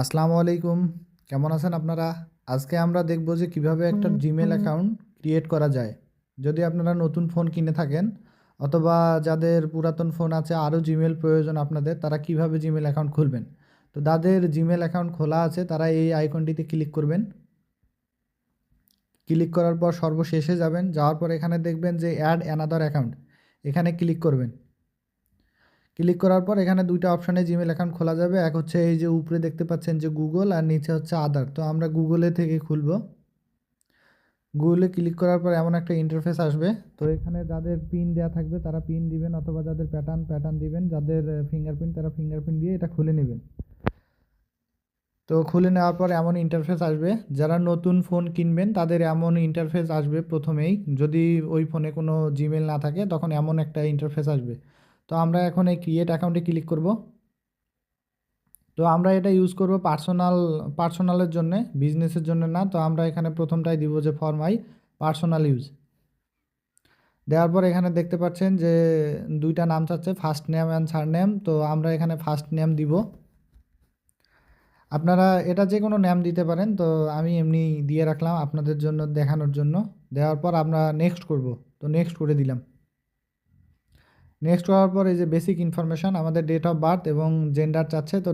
আসসালামু আলাইকুম। কেমন আছেন আপনারা? আজকে আমরা দেখব যে কীভাবে একটা জিমেল অ্যাকাউন্ট ক্রিয়েট করা যায়। যদি আপনারা নতুন ফোন কিনে থাকেন অথবা যাদের পুরাতন ফোন আছে আরও জিমেল প্রয়োজন আপনাদের তারা কীভাবে জিমেল অ্যাকাউন্ট খুলবেন? তো যাদের জিমেল অ্যাকাউন্ট খোলা আছে তারা এই আইকনটিতে ক্লিক করবেন। ক্লিক করার পর সর্বশেষে যাবেন যাওয়ার পর এখানে দেখবেন যে অ্যাড অ্যানাদার অ্যাকাউন্ট এখানে ক্লিক করবেন। ক্লিক করার পর এখানে দুইটা অপশানে জিমেল অ্যাকাউন্ট খোলা যাবে। এক হচ্ছে এই যে উপরে দেখতে পাচ্ছেন যে গুগল আর নিচে হচ্ছে আদার তো আমরা গুগলে থেকে খুলব। গুগলে ক্লিক করার পর এমন একটা ইন্টারফেস আসবে। তো এখানে যাদের পিন দেওয়া থাকবে তারা পিন দিবেন অথবা যাদের প্যাটার্ন প্যাটার্ন দিবেন, যাদের ফিঙ্গারপ্রিন্ট তারা ফিঙ্গারপ্রিন্ট দিয়ে এটা খুলে নেবেন। তো খুলে নেওয়ার পর এমন ইন্টারফেস আসবে। যারা নতুন ফোন কিনবেন তাদের এমন ইন্টারফেস আসবে প্রথমেই। যদি ওই ফোনে কোনো জিমেল না থাকে তখন এমন একটা ইন্টারফেস আসবে। তো আমরা এখন এই ক্রিয়েট অ্যাকাউন্টে ক্লিক করব। তো আমরা এটা ইউজ করব পার্সোনাল পার্সোনালের জন্য বিজনেসের জন্য না। তো আমরা এখানে প্রথমটাই দিব যে ফর মাই পার্সোনাল ইউজ দেওয়ার পর এখানে দেখতে পাচ্ছেন যে দুইটা নাম চাচ্ছে first name and third name তো আমরা এখানে ফার্স্ট নেম দিব। আপনারা এটা যে কোনো নাম দিতে পারেন। তো আমি এমনি দিয়ে রাখলাম আপনাদের জন্য, দেখানোর জন্য। দেওয়ার পর আমরা নেক্সট করব। তো নেক্সট করে দিলাম। নেক্সট হওয়ার পর এই যে বেসিক ইনফরমেশান আমাদের ডেট অফ বার্থ এবং জেন্ডার চাচ্ছে, তো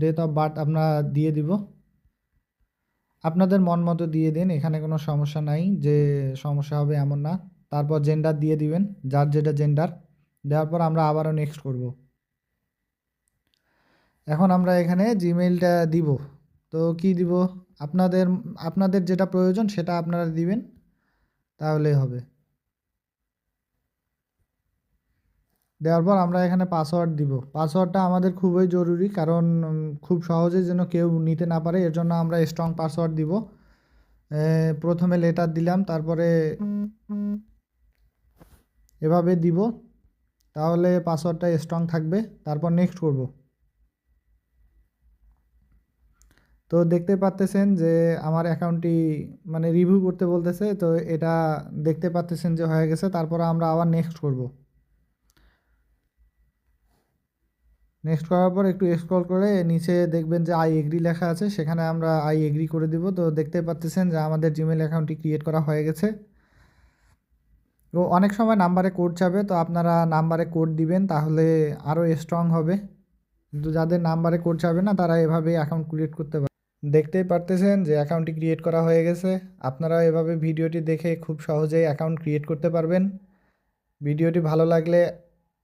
ডেট অফ বার্থ আমরা দিয়ে দিব। আপনাদের মন মতো দিয়ে দিন, এখানে কোনো সমস্যা নাই যে সমস্যা হবে এমন না। তারপর জেন্ডার দিয়ে দিবেন, যার যেটা জেন্ডার দেওয়ার পর আমরা আবারও নেক্সট করব। এখন আমরা এখানে জিমেইলটা দিব। তো কি দিব? আপনাদের আপনাদের যেটা প্রয়োজন সেটা আপনারা দিবেন, তাহলেই হবে। দেওয়ার পর আমরা এখানে পাসওয়ার্ড দিব। পাসওয়ার্ডটা আমাদের খুবই জরুরি কারণ খুব সহজে যেন কেউ নিতে না পারে, এর জন্য আমরা স্ট্রং পাসওয়ার্ড দিব। প্রথমে লেটার দিলাম, তারপরে এভাবে দিব, তাহলে পাসওয়ার্ডটা স্ট্রং থাকবে, তারপর নেক্সট করব। তো দেখতে পাচ্তেছেন যে আমার অ্যাকাউন্টটি মানে রিভিউ করতে বলতেছে, তো এটা দেখতে পাচ্তেছেন যে হয়ে গেছে, তারপর আমরা আবার নেক্সট করব। নেক্সট করার পর একটু স্ক্রল করে নিচে দেখবেন যে আই এগ্রি লেখা আছে, সেখানে আমরা আই এগ্রি করে দিব। তো দেখতে পাচ্তেছেন যে আমাদের জিমেল অ্যাকাউন্টটি ক্রিয়েট করা হয়ে গেছে। তো অনেক সময় নাম্বারে কোড চাবে তো আপনারা নাম্বারে কোড দিবেন, তাহলে আরও স্ট্রং হবে। কিন্তু যাদের নাম্বারে কোড চাবে না, তারা এভাবে অ্যাকাউন্ট ক্রিয়েট করতে পারে। দেখতেই পারতেছেন যে অ্যাকাউন্টটি ক্রিয়েট করা হয়ে গেছে। আপনারা এভাবে ভিডিওটি দেখে খুব সহজেই অ্যাকাউন্ট ক্রিয়েট করতে পারবেন। ভিডিওটি ভালো লাগলে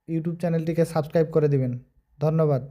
ইউটিউব চ্যানেলটিকে সাবস্ক্রাইব করে দিবেন। ধন্যবাদ।